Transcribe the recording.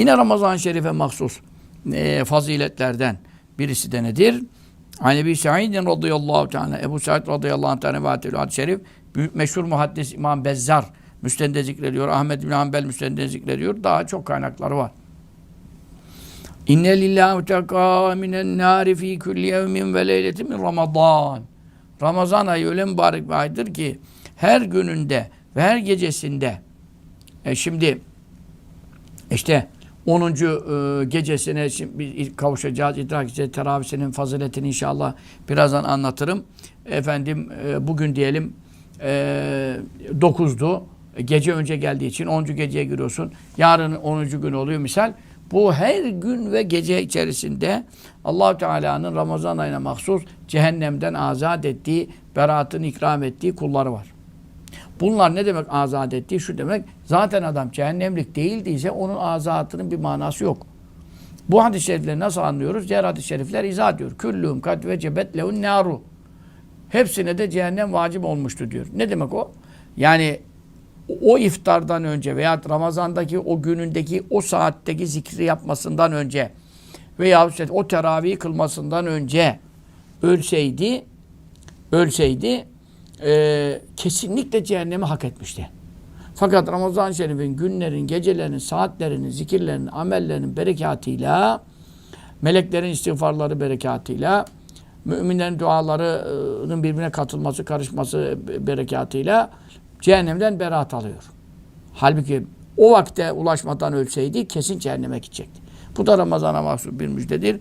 Yine Ramazan-ı Şerif'e mahsus e, faziletlerden birisi de nedir? Hani Ebi Sa'idin radıyallahu teala, Ebu Sa'id radıyallahu teala ve hadis-i şerif, büyük meşhur muhaddis İmam Bezzar müstende zikrediyor, Ahmed bin Hanbel müstende zikrediyor. Daha çok kaynakları var. İnne lillahi tekâ minen nâri fî kulli yevmin ve leyletin min Ramazan. Ramazan ayı öyle mübarek bir aydır ki her gününde ve her gecesinde e şimdi işte 10. e, gecesine şimdi kavuşacağız. idrak edeceğiz. Teravisinin faziletini inşallah birazdan anlatırım. Efendim e, bugün diyelim e, 9'du. Gece önce geldiği için 10. geceye giriyorsun. Yarın 10. gün oluyor misal. Bu her gün ve gece içerisinde allah Teala'nın Ramazan ayına mahsus cehennemden azat ettiği, beraatını ikram ettiği kulları var. Bunlar ne demek azat ettiği? Şu demek zaten adam cehennemlik değildiyse onun azatının bir manası yok. Bu hadis-i şerifleri nasıl anlıyoruz? Diğer hadis-i şerifler izah ediyor. Küllüm kad vecebet lehun naru. Hepsine de cehennem vacip olmuştu diyor. Ne demek o? Yani o iftardan önce veya Ramazan'daki o günündeki o saatteki zikri yapmasından önce veya o teravih kılmasından önce ölseydi ölseydi e, kesinlikle cehennemi hak etmişti. Fakat Ramazan-ı Şerif'in günlerin, gecelerinin, saatlerinin, zikirlerinin, amellerinin berekatıyla, meleklerin istiğfarları berekatıyla, müminlerin dualarının birbirine katılması, karışması berekatıyla cehennemden beraat alıyor. Halbuki o vakte ulaşmadan ölseydi kesin cehenneme gidecekti. Bu da Ramazan'a mahsus bir müjdedir.